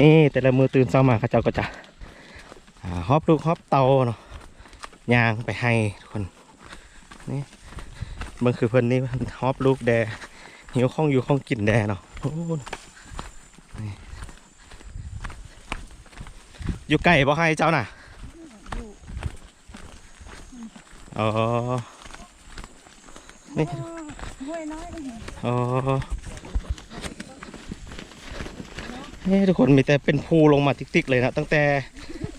นี่แต่ละมือตื่นเช้ามาเขาเจ้าก็จะอ่าฮอบลูกฮอบเตาเนาะย่างไปให้ทุกคนนี่เมื่อคือเพิ่นนี่ฮอบลูกแดหิวข้องอยู่ข้องกินแดเนาะโอ้นี่อยู่ใกล้บ่ให้เจ้าน่ะอ๋อนี่ห้วยน้อยนี่ อ๋อ เฮ้ทุกคนมีแต่เป็นภูลงมาติ๊กๆเลยนะตั้งแต่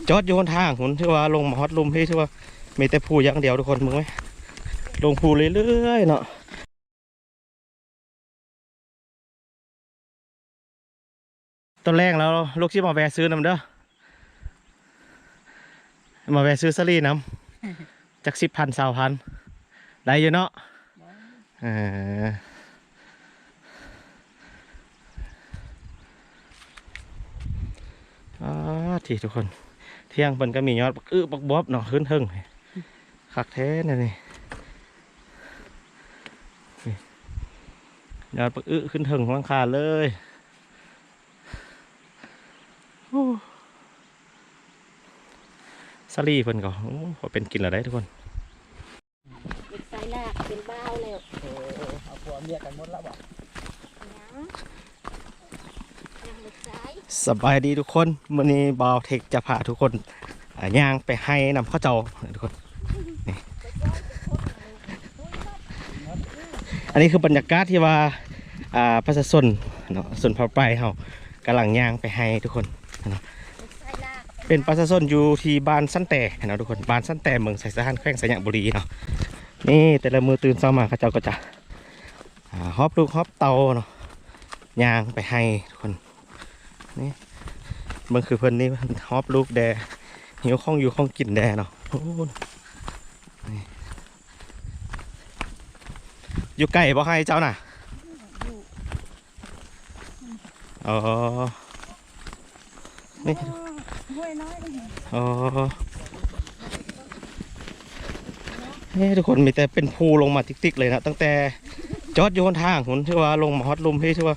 จอดโยนทางหุ่นที่ว่าลงมาฮอตลุมที่ที่ว่ามีแต่ภูอย่างเดียวทุกคนมึงไหมลงภูเรื่อยๆเนาะตอนแรกแล้วลูกชิบมาแวะซื้อน้ำเด้อมาแวะซื้อสลีน้ำจากสิบพันสาวพันได้อยู่เนาะเอออา ทีทุกคน เที่ยงเพิ่นก็มียอดบักอื้อบักบอบเนาะขึ้นเทิงคักแท้นี่นี่นี่ยอดบักอื้อขึ้นเทิงหลังคาเลยโอ้สลีเพิ่นก็โอ้พอเป็นกินแล้วได้ทุกคนเด็กสายลากเป็นบ้าวแล้วเออเอาผัวเมียกันหมดแล้วบอก ยังยังเด็ก สบายดีทุกคนวันนี้บาวเทคจะพาทุกคนย่างไปให้นำข้าวเจ้าทุกคนอันนี้คือบรรยากาศที่ว่าประชาชนเนาะส่วนพาไปเขากำลังย่างไปให้ทุกคนเด็กสายลากเป็นประชาชนอยู่ที่บ้านสั้นแต่เนาะทุกคนบ้านสั้นแต่เมืองไสสะทานแขวงสยามบุรีเนาะนี่แต่ละมือตื่นเช้ามาเขาเจ้าก็จะฮอบลูกฮอบเตาเนาะย่างไปให้ทุกคน เมื่อคือเพิ่นนี่ฮอบลูกแดหิวข้องอยู่ข้องกินแดเนาะโอ้นี่อยู่ใกล้บ่ให้เจ้าน่ะอ๋อนี่ห้วยน้อยนี่อ๋อทุกคนมีแต่เป็นภูลงมาติ๊กๆเลยนะตั้งแต่จอดโยนทางหุ่นที่ว่าลงมาฮอตลุมที่ที่ว่า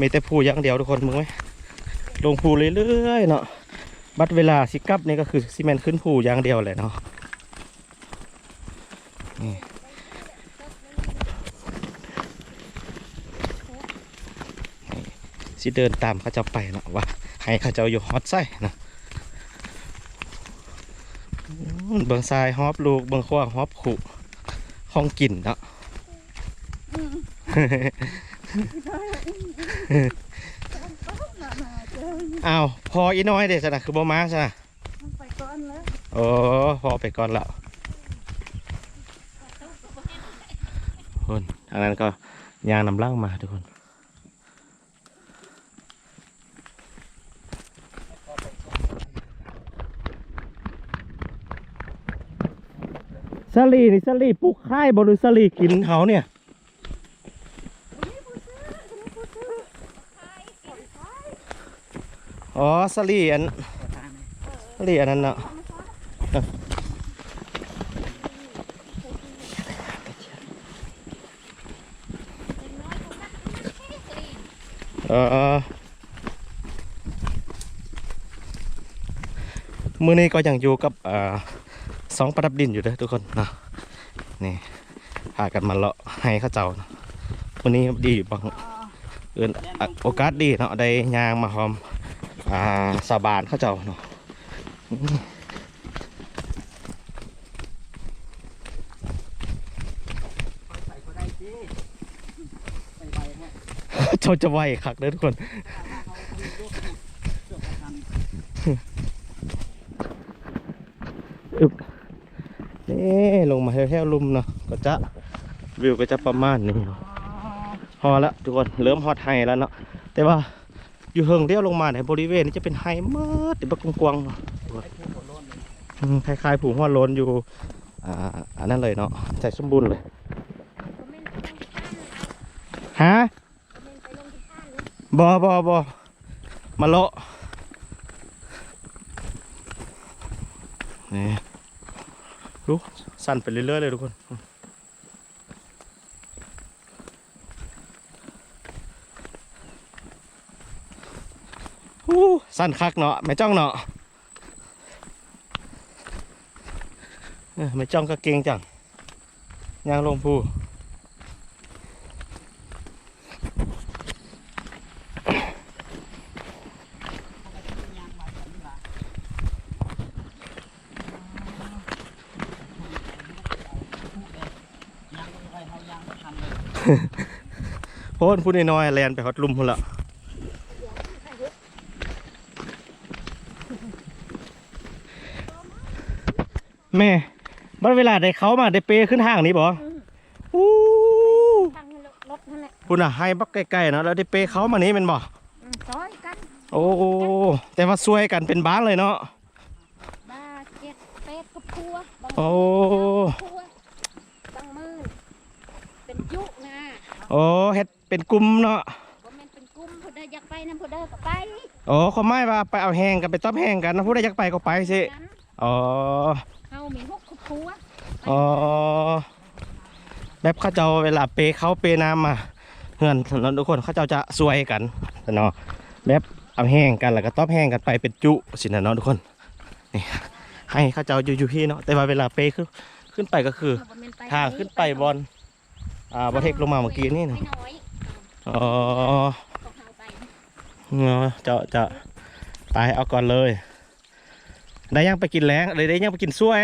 มีแต่ภูอย่างเดียวทุกคนมึงไหม ลงภูเรื่อยๆเนาะบัดเวลาสิกลับนี่ก็คือซีเมนต์ขึ้นภูอย่างเดียวเลยเนาะนี่นี่สิเดินตามเขาเจ้าไปเนาะว่าให้เขาเจ้าอยู่ฮอตไส้เนาะอืมเบิงทรายฮอบลูกเบิงขว้างฮอบขู่ห้องกินเนาะ อ้าวพออีน้อยเด็สนะคือบ่มาซะนะไปก่อนแล้วโอ้พอไปก่อนแล้วคนทางนั้นก็ยางนำล่างมาทุกคนสลีนี่สลีปลูกค่ายบริสลีกินเขาเนี่ย อ๋อสลีอันสลีอันนั้นเนาะเออมือนี้ก็ยังอยู่กับอสองประดับดินอยู่เด้อทุกคนนะนี่พากันมาเลาะให้เข้าเจ้าวันนี้ดีบางเอินอะโอกาสดีเนาะได้ยางมาหอม อ่าสาบานเข้าเจ้าเนาะอืมใส่ก็ได้สิใส่ใบแห้งเจ้าจะไหวคักเด้อทุกคนนี่ลงมาแถวๆลุมเนาะก็จะวิวก็จะประมาณนี้เนาะพอละทุกคนเริ่มฮอตไฮแล้วเนาะแต่ว่า อยู่เฮิงเดียวลงมาในบริเวณนี้จะเป็นไฮเมื่อติบักกวางคล้ายๆผูหัวโลนอยู่อ,อันนั้นเลยเนาะใส่สมบูรณ์เลยฮะบอบอบอมาเลาะนี่ดูสั่นไปเรื่อยๆเลยทุกคนโอ้ อู้ สั้นคักเนาะไม่จ้องเนาะเออไม่จ้องก็เก่งจังยางลงภูโพ้นพูดน้อยๆแลนไปฮอดลุมพุ่นละ แม่บัดเวลาได้เขามาได้เปขึ้นห้างนี้บ่อู้ทางรถนั่นแหละพุ่นอะให้บักใกล้ๆเนาะแล้วได้เปเขามานี้แมันบ่อืมซอยกันโอ้แต่ว่าซวยกันเป็นบ้านเลยเนาะบ้าเจ็ดเป็ดกับพัวบางโอ้พัวบางมือเป็นยุนะโอ้เฮ็ดเป็นกลุ่มเนาะบ่แม่นเป็นกลุ่มผู้ใดอยากไปนํผู้ใดก็ไปโอ้เขาไม่ว่าไปเอาแห้งกันไปต้มแห้งกันนะผู้ใดอยากไปก็ไปสินั้นอ๋อ เฮามีหกครอบครัวอ๋อแบบเขาเจ้าเวลาเปเขาเปน้ำมาเฮือนแล้วทุกคนเขาเจ้าจะซวยกันเนาะแบบเอาแห้งกันแล้วก็ต้มแห้งกันไปเป็นจุสินะเนาะทุกคนนี่ให้เขาเจ้าอยู่อยู่พี่เนาะแต่ว่าเวลาเปคือขึ้นไปก็คือเฮบ่แม่นไปทางขึ้นไปบอลอ่าบอเทคลงมาเมื่อกี้นี่นะไม่น้อยอ๋อเอาของเฮาไปเนาะเจะจะไปเอาก่อนเลย ได้ยังไปกินแรงเลยได้ยังไปกินซ้วย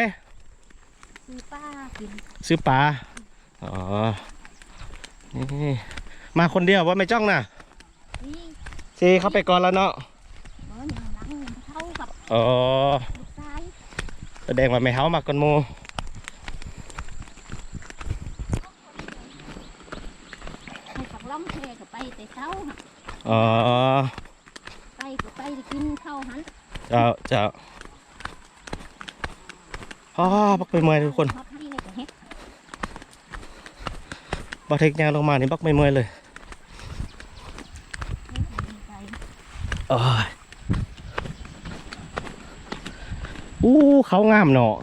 มีป้ากินซื้อปลาอ๋อนี่มาคนเดียวว่าไม่จ้องนะนี่เซเข้าไปก่อนแล้วเนาะบ่ยังหลังเท่ากับอ๋อลูกชายแสดงว่าไม่เท้ามาก่อนโมให้กับล้อมแพก็ไปแต่เช้าหั่นอ๋อไปก็ไปได้กินข้าวหัน เจ้าเจ้า อ๋อบักไปเมื่อยทุกคนทอดให้เลยก็เฮ็ดบักเทคยางลงมานี่บักไม่เมื่อยเลยไปโอ้ยอู้เขางามเนาะ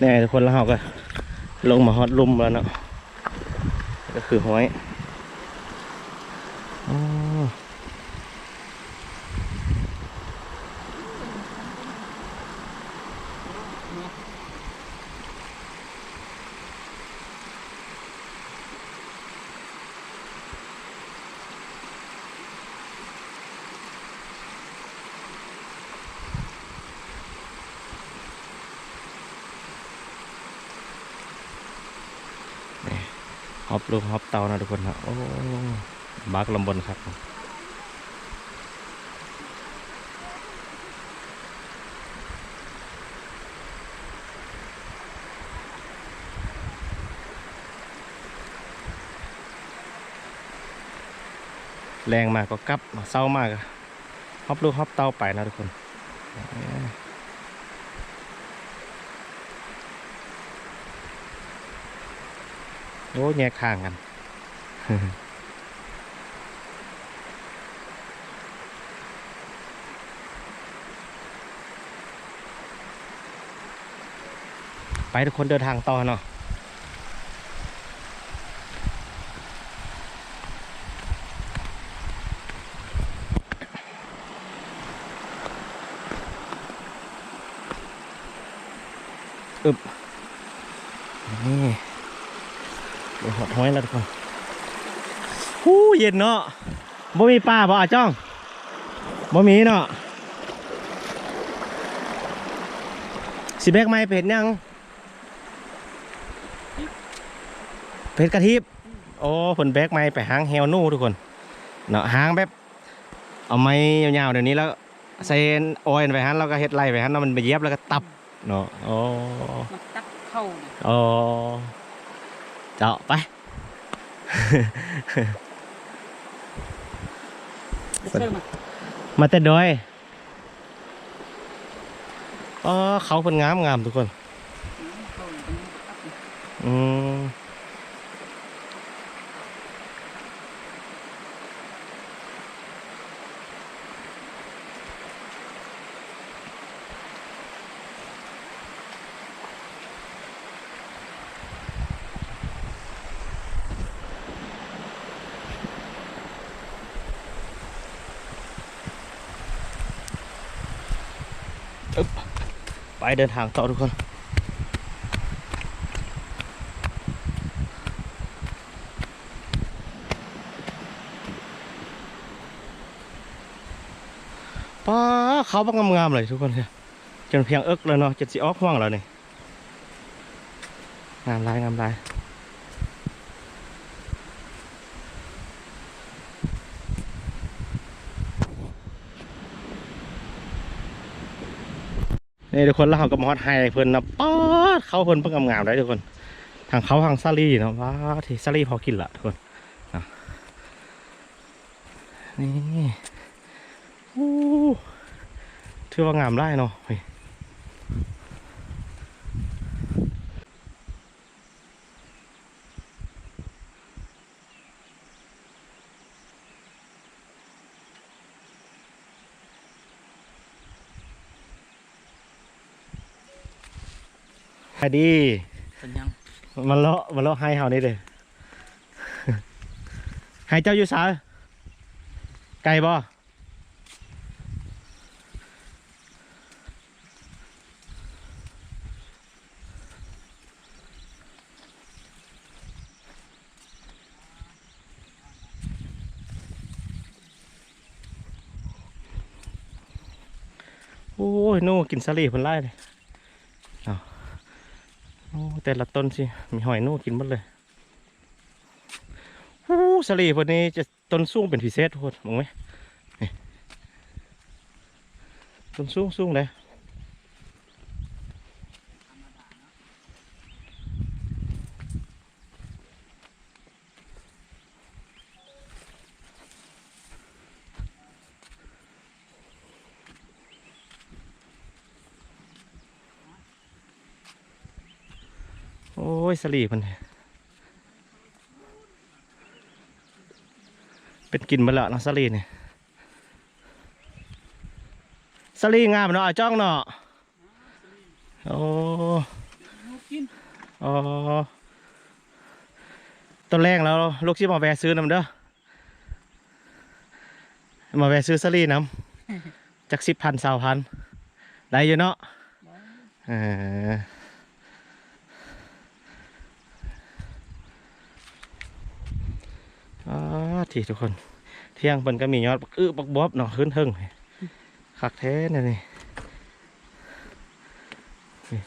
แน่ทุกคนแล้วเราก็ลงมาฮอตลุมแล้วเนาะก็คือห้อยอ๋อ ฮอปลูกฮอปเตานะทุกคนนะโอ้บักลำบนครับแรงมากก็กลับเศร้ามากฮอปลูกฮอปเตาไปนะทุกคน โอ้แยกข้างกัน ไปทุกคนเดินทางต่อเนาะอึบนี่ เดี๋ยวหดห้อยแล้วทุกคนหู้เย็นเนาะบ่มีป้าบ่อาจ้องบ่มีเนาะสิแบกไม้เป็ดยังเป็ดกระทิบโอ้ผลแบกไม้ไปหางแฮวนู่ทุกคนเนาะหางแบบเอาไม้ยาวๆเดี๋ยวนี้แล้วใส่ออยไปหันแล้วก็เฮ็ดไล่ไปหันแล้วมันไปเย็บแล้วก็ตับเนาะโอ้ตักเข้าเนี่ยอ๋อ เจ้าไปเชื่อมามาแต่ดอยอ๋อเขาเป็นงามงามทุกคนเข้าเนี่ยเป็นตักเนี่ยอืม ไปเดินทางต่อทุกคนป้าเขาบังงามๆเลยทุกคนเนี่ยจนเพียงเอิกเลยเนาะจะสิออกห่วงแล้วนี่งามลายงามลาย นี่ทุกคนแล้วเขาก็มอดไฮเพิ่นนะป๊อดเขาเพิ่นเพิ่งงามๆได้ทุกคน ทางเขาทางซาลีเนาะว้าที่ซาลีพอกินละทุกคนนี่อู้ถือว่างามได้เนาะ ไปดีเป็นยังมันเลาะมันเลาะให้เฮานี่เด้อให้เจ้าอยู่สายไก่บ่โอ้ย โน่กินสลีเพิ่นไล่เลย แต่ละต้นสิ มีหอยโน่กินหมดเลยโอ้สลีเพิ่นนี้จะต้นสูงเป็นพิเศษทุกคนมองไหมต้นสูงสูงเลย โอ้ยสลีเพิ่นเป็นกินมาแล้วเนาะสลีนี่สลีงามเนาะอะจ้องเนาะโอ้กินอ๋อต้นแรกแล้วลูกชิบมาแวะซื้อน้ำเด้อมาแวะซื้อสลีน้ำจากสิบพันสาวพันได้อยู่เนาะเออ อ๋อทีทุกคน เที่ยงเพิ่นก็มียอดบักอื้อบักบอบเนาะขึ้นเทิงคักแท้เนี่ยนี่นี่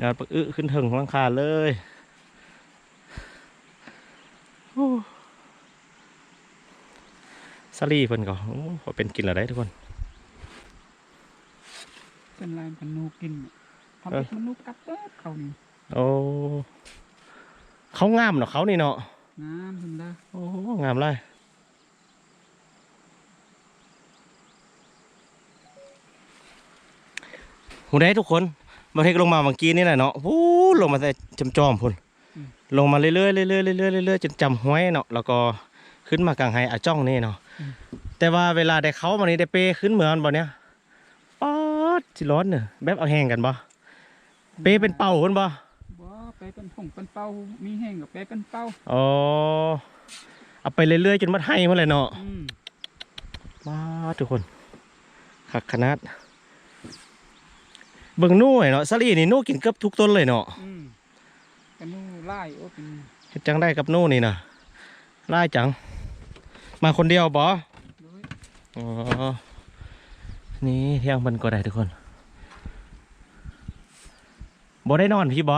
ยอดบักอื้อขึ้นเทิงหลังคาเลยโอ้สลีเพิ่นก็โอ้พอเป็นกินแล้วได้ทุกคน เป็นลายมันนูกินทำเออเป็นมันนูกัดเต๊บเขานี่โอ้เขางามเนาะเขานี่เนาะ งามถึงได้โอ้งามเลยหูได้ทุกคนมาเทคลงมาเมื่อกี้นี่แหละเนาะวู้ลงมาแต่จำจอมพุ่นลงมาเรื่อยๆเรื่อยๆเรื่อยๆเรื่อยๆจนจำห้วยเนาะแล้วก็ขึ้นมากลางไฮอาจ้องนี่เนาะแต่ว่าเวลาได้เขามานี่ได้เปขึ้นเหมือนบ่เนี้ยป๊อดสิร้อนเนอะแบบเอาแห้งกันบ่เปเป็นเป่าคนบ่บ่ ไปเป็นผงเป็นเป้ามีแห้งกับไปเป็นเป้าอ๋อเอาไปเรื่อยๆจนมัดให้มาเลยเนาะอืมมาทุกคนขักขนาดเบิ่งนู่นเนาะสลีนี่นู่กินเกือบทุกต้นเลยเนาะอืมเป็นนูไล่โอ้เป็นเฮ็ดจังได้กับนู่นนี่นะไล่จัง มาคนเดียวบ่ด้วยอ๋อนี่เที่ยงมันก็ได้ทุกคนบ่ได้นอนพี่บ่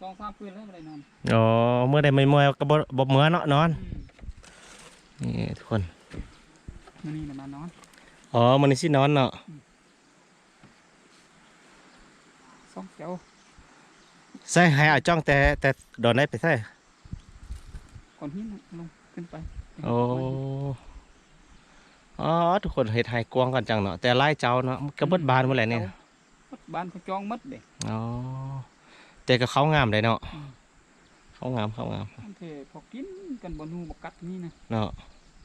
สองสามคืนแล้วอะไรนอนอ๋อเมื่อใดไม่เมื่อยก็บ่บ่เมื่อเนาะนอนอืมนี่ทุกคนมื้อนี้น่ะมานอน อ๋อมันนี่สินอนเนาะสองเจ้าใส่ให้อาจ้องแต่แต่ดอนได้ไปใส่ก่อนหินลงขึ้นไป โอ้อ๋อทุกคนเฮ็ดให้กวางกันจังเนาะแต่ไล่เจ้าเนาะมันก็เบิดบานหมดแหละเนี่ยวัดบ้านเขาจองหมัดเด้อ๋อ แต่ก็เขางามเลยเนาะอืมเขางามเขางามอันเทพอกินกันบ่นูบ่กัดนี่นะเนาะ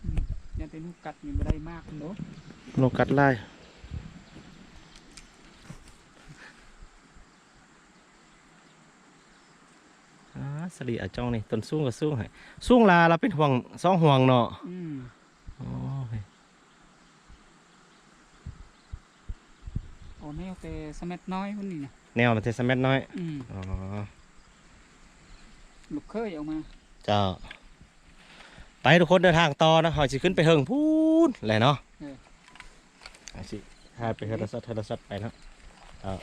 อืมยันแต่นูกัดนี่บ่ได้มากเนาะนกกัดไล่อ่าสลีอาจ้องนี่ต้นสูงก็สูงให้สูงลาเราเป็นห่วงสองห่วงเนาะอืมโอ้ยอ้แนวแต่สมัดน้อยคนนี้นะ แนวมันเทสแมทน้อย อืมอ๋อ ลูกเคยเออกมา เจ้า ไปทุกคนเดินทางต่อนะหอยสิขึ้นไปเฮิงพูนแหละเนาะเออ หอยสิพาไปเฮอร์สัตเฮอร์สัตไปเนาะเอา